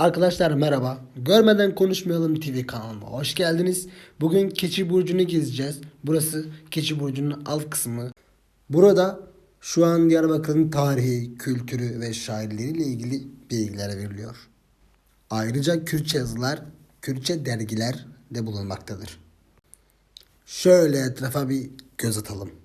Arkadaşlar merhaba. Görmeden Konuşmayalım TV kanalıma hoş geldiniz. Bugün Keçi Burcu'nu gezeceğiz. Burası Keçi Burcu'nun alt kısmı. Burada şu an Diyarbakır'ın tarihi, kültürü ve şairleriyle ilgili bilgiler veriliyor. Ayrıca Kürtçe yazılar, Kürtçe dergiler de bulunmaktadır. Şöyle etrafa bir göz atalım.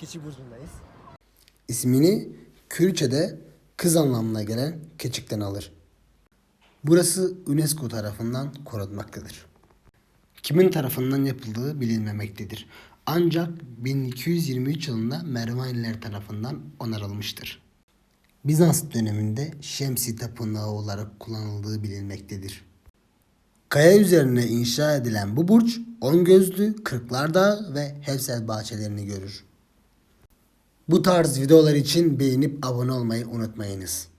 Keçi Burcu'ndayız. İsmini Kürtçe'de kız anlamına gelen keçikten alır. Burası UNESCO tarafından korunmaktadır. Kimin tarafından yapıldığı bilinmemektedir. Ancak 1223 yılında Mervaniler tarafından onarılmıştır. Bizans döneminde Şemsi Tapınağı olarak kullanıldığı bilinmektedir. Kaya üzerine inşa edilen bu burç on gözlü Kırklar Dağı ve Hevsel bahçelerini görür. Bu tarz videolar için beğenip abone olmayı unutmayınız.